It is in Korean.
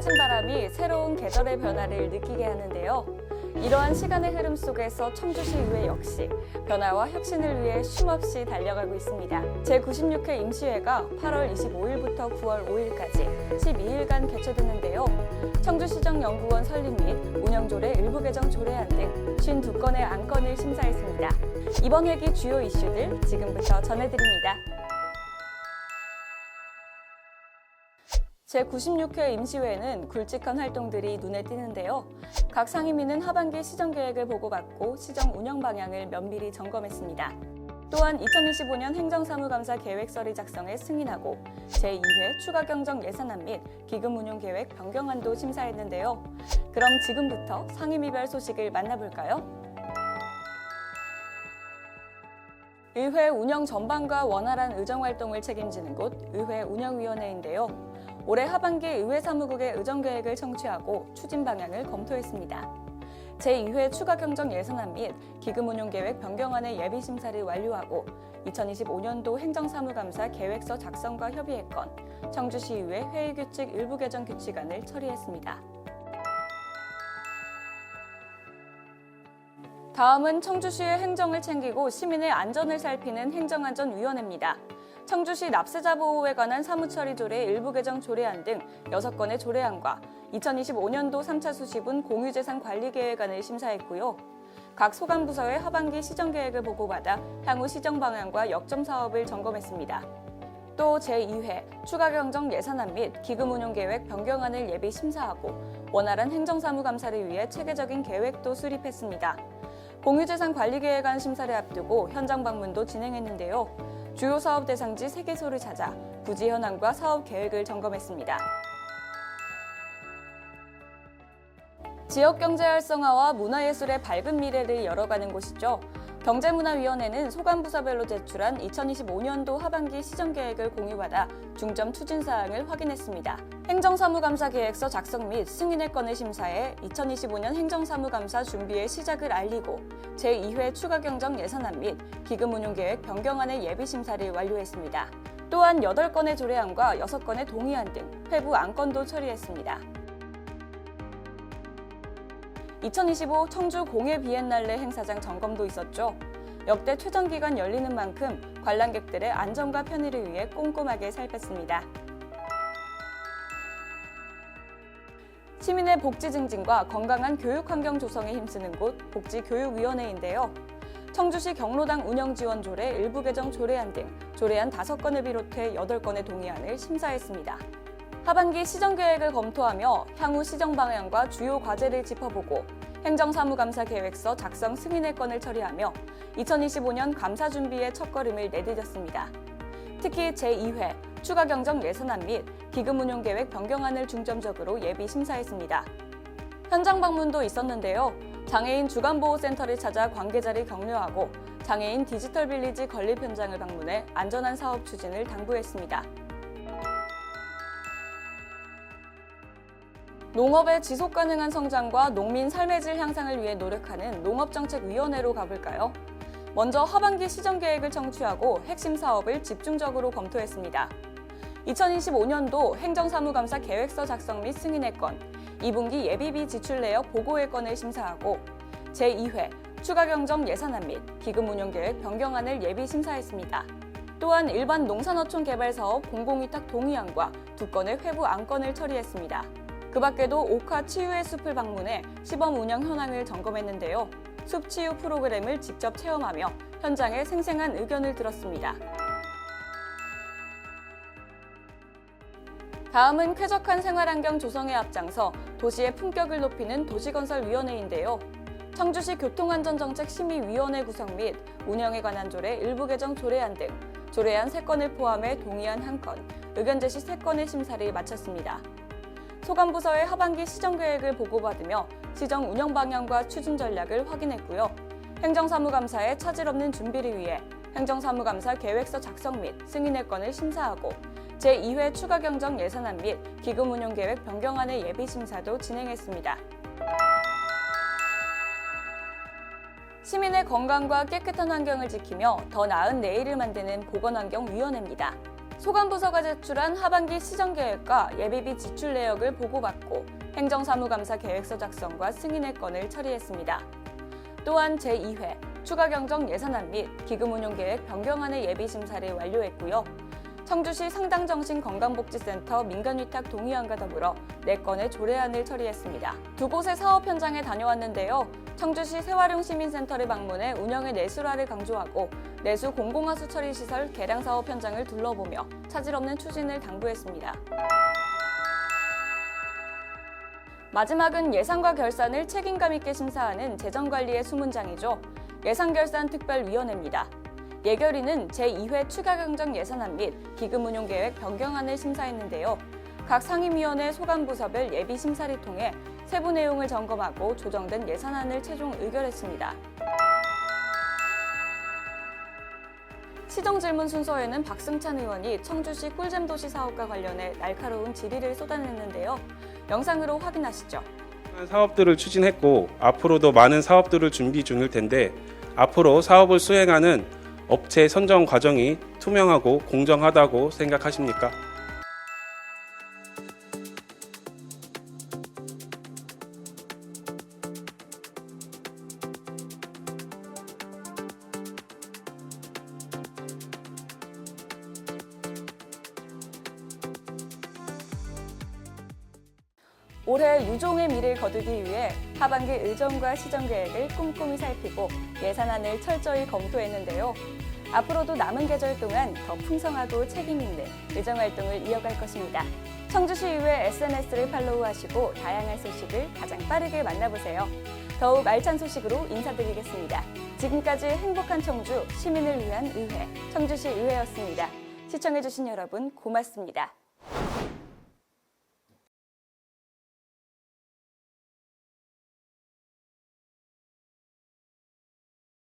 쏟아진 바람이 새로운 계절의 변화를 느끼게 하는데요. 이러한 시간의 흐름 속에서 청주시의회 역시 변화와 혁신을 위해 쉼없이 달려가고 있습니다. 제96회 임시회가 8월 25일부터 9월 5일까지 12일간 개최되는데요. 청주시정연구원 설립 및 운영조례 일부 개정 조례안 등 52건의 안건을 심사했습니다. 이번 회기 주요 이슈들 지금부터 전해드립니다. 제96회 임시회는 굵직한 활동들이 눈에 띄는데요. 각 상임위는 하반기 시정 계획을 보고받고 시정 운영 방향을 면밀히 점검했습니다. 또한 2025년 행정사무감사 계획서를 작성해 승인하고 제2회 추가 경정 예산안 및 기금 운용 계획 변경안도 심사했는데요. 그럼 지금부터 상임위별 소식을 만나볼까요? 의회 운영 전반과 원활한 의정 활동을 책임지는 곳 의회 운영위원회인데요. 올해 하반기 의회 사무국의 의정 계획을 청취하고 추진 방향을 검토했습니다. 제2회 추가 경정 예산안 및 기금 운용 계획 변경안의 예비 심사를 완료하고 2025년도 행정사무감사 계획서 작성과 협의의 건 청주시의회 회의 규칙 일부 개정 규칙안을 처리했습니다. 다음은 청주시의 행정을 챙기고 시민의 안전을 살피는 행정안전위원회입니다. 청주시 납세자 보호에 관한 사무처리 조례 일부 개정 조례안 등 6건의 조례안과 2025년도 3차 수시분 공유재산 관리 계획안을 심사했고요. 각 소관 부서의 하반기 시정 계획을 보고받아 향후 시정 방향과 역점 사업을 점검했습니다. 또 제2회 추가 경정 예산안 및 기금 운용 계획 변경안을 예비 심사하고 원활한 행정사무 감사를 위해 체계적인 계획도 수립했습니다. 공유재산 관리 계획안 심사를 앞두고 현장 방문도 진행했는데요. 주요 사업 대상지 3개소를 찾아 부지 현황과 사업 계획을 점검했습니다. 지역 경제 활성화와 문화예술의 밝은 미래를 열어가는 곳이죠. 경제문화위원회는 소관부서별로 제출한 2025년도 하반기 시정 계획을 공유받아 중점 추진 사항을 확인했습니다. 행정사무감사 계획서 작성 및 승인의 건을 심사해 2025년 행정사무감사 준비의 시작을 알리고 제2회 추가 경정 예산안 및 기금 운용 계획 변경안의 예비 심사를 완료했습니다. 또한 8건의 조례안과 6건의 동의안 등 회부 안건도 처리했습니다. 2025 청주 공예 비엔날레 행사장 점검도 있었죠. 역대 최전 기간 열리는 만큼 관람객들의 안전과 편의를 위해 꼼꼼하게 살폈습니다. 시민의 복지 증진과 건강한 교육 환경 조성에 힘쓰는 곳 복지교육위원회인데요. 청주시 경로당 운영 지원 조례 일부 개정 조례안 등 조례안 5건을 비롯해 8건의 동의안을 심사했습니다. 하반기 시정 계획을 검토하며 향후 시정 방향과 주요 과제를 짚어보고 행정사무감사 계획서 작성 승인의 건을 처리하며 2025년 감사 준비에 첫걸음을 내디뎠습니다. 특히 제2회 추가 경정 예산안 및 기금 운용 계획 변경안을 중점적으로 예비 심사했습니다. 현장 방문도 있었는데요. 장애인 주간보호센터를 찾아 관계자를 격려하고 장애인 디지털 빌리지 건립 현장을 방문해 안전한 사업 추진을 당부했습니다. 농업의 지속 가능한 성장과 농민 삶의 질 향상을 위해 노력하는 농업정책위원회로 가볼까요? 먼저 하반기 시정 계획을 청취하고 핵심 사업을 집중적으로 검토했습니다. 2025년도 행정사무감사 계획서 작성 및 승인의 건, 2분기 예비비 지출 내역 보고의 건을 심사하고 제2회 추가 경정 예산안 및 기금 운용 계획 변경안을 예비 심사했습니다. 또한 일반 농산어촌 개발 사업 공공위탁 동의안과 두 건의 회부 안건을 처리했습니다. 그 밖에도 옥화 치유의 숲을 방문해 시범 운영 현황을 점검했는데요. 숲 치유 프로그램을 직접 체험하며 현장의 생생한 의견을 들었습니다. 다음은 쾌적한 생활환경 조성에 앞장서 도시의 품격을 높이는 도시건설위원회인데요. 청주시 교통안전정책 심의위원회 구성 및 운영에 관한 조례 일부 개정 조례안 등 조례안 3건을 포함해 동의안 1건, 의견 제시 3건의 심사를 마쳤습니다. 소관부서의 하반기 시정 계획을 보고받으며 시정 운영 방향과 추진 전략을 확인했고요. 행정사무감사의 차질 없는 준비를 위해 행정사무감사 계획서 작성 및 승인의 건을 심사하고 제2회 추가 경정 예산안 및 기금 운용 계획 변경안의 예비 심사도 진행했습니다. 시민의 건강과 깨끗한 환경을 지키며 더 나은 내일을 만드는 보건환경위원회입니다. 소관부서가 제출한 하반기 시정계획과 예비비 지출 내역을 보고받고 행정사무감사 계획서 작성과 승인의 건을 처리했습니다. 또한 제2회 추가경정 예산안 및 기금운용계획 변경안의 예비심사를 완료했고요. 청주시 상당정신건강복지센터 민간위탁 동의안과 더불어 4건의 조례안을 처리했습니다. 두 곳의 사업 현장에 다녀왔는데요. 청주시 세활용 시민센터를 방문해 운영의 내수화를 강조하고 내수 공공하수 처리 시설 개량 사업 현장을 둘러보며 차질 없는 추진을 당부했습니다. 마지막은 예산과 결산을 책임감 있게 심사하는 재정관리의 수문장이죠. 예산결산특별위원회입니다. 예결위는 제2회 추가경정 예산안 및 기금운용계획 변경안을 심사했는데요. 각 상임위원회 소관부서별 예비 심사를 통해 세부 내용을 점검하고 조정된 예산안을 최종 의결했습니다. 시정 질문 순서에는 박승찬 의원이 청주시 꿀잼 도시 사업과 관련해 날카로운 질의를 쏟아냈는데요. 영상으로 확인하시죠. 사업들을 추진했고 앞으로도 많은 사업들을 준비 중일 텐데 앞으로 사업을 수행하는 업체 선정 과정이 투명하고 공정하다고 생각하십니까? 올해 유종의 미를 거두기 위해 하반기 의정과 시정 계획을 꼼꼼히 살피고 예산안을 철저히 검토했는데요. 앞으로도 남은 계절 동안 더 풍성하고 책임 있는 의정 활동을 이어갈 것입니다. 청주시의회 SNS를 팔로우하시고 다양한 소식을 가장 빠르게 만나보세요. 더욱 알찬 소식으로 인사드리겠습니다. 지금까지 행복한 청주 시민을 위한 의회 청주시 의회였습니다. 시청해주신 여러분 고맙습니다.